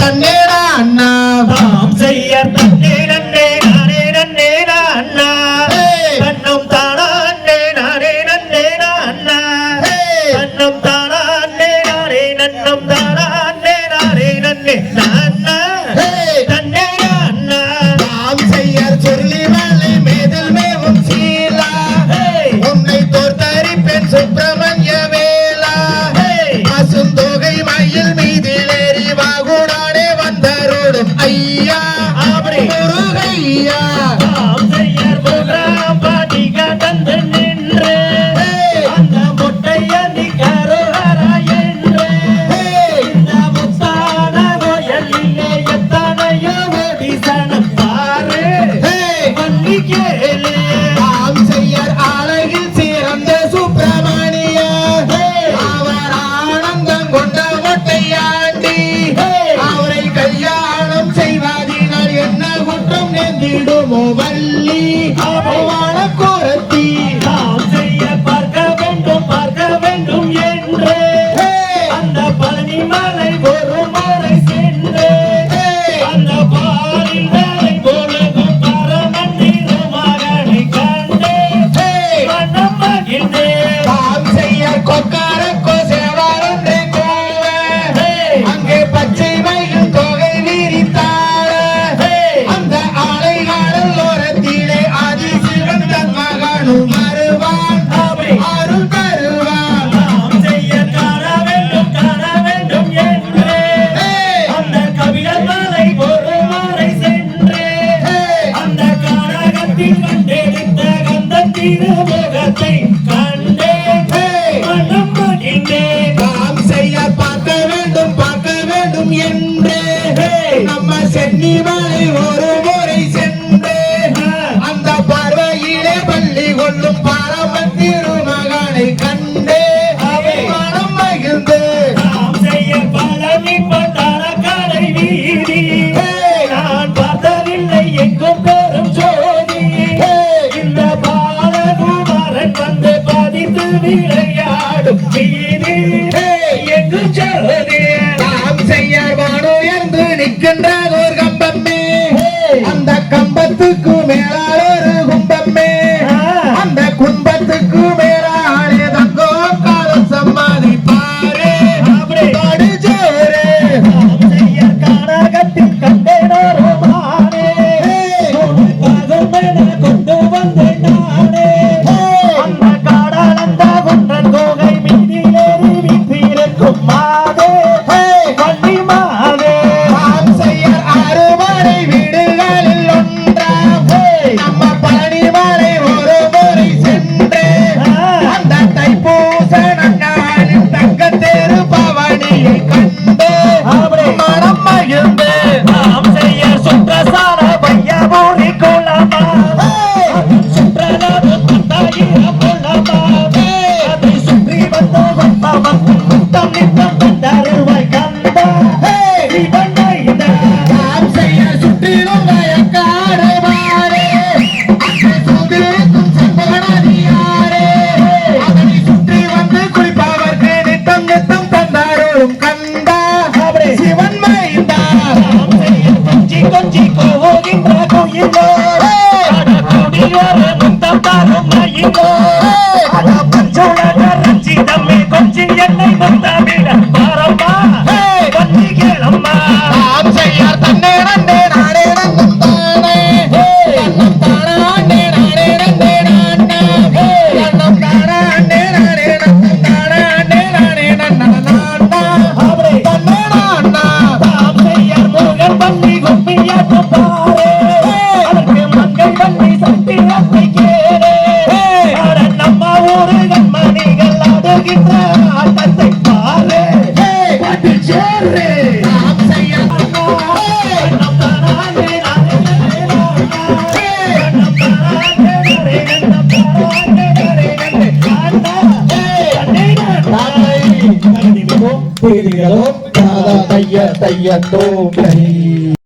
தன்னேடா அண்ணா. வந்திடுமோ வள்ளி? அவமான கோரத்தி. நாம் செய்ய பார்க்க வேண்டும் பார்க்க வேண்டும் சென்னி மலை ஒரு முறை சென்று அந்த பார்வையிலே பள்ளி கொள்ளும் பாரமன் திருமகனை கண்டு மனம் மகிழ்ந்து நான் பார்த்ததில்லை எங்கும் பெரும் ஜோதி. இந்த பாலகுமாரன் வந்து பதித்து விளையாடும் வீதி. அந்த கம்பத்துக்கு மேல சிவன் மறைந்தார். கொஞ்சி கொஞ்சி கோகின்ற கோயிலோ பஞ்சுலக ரஞ்சிதம்மே கொஞ்சி என்னை வந்தாமே தைய தைய தோட்டை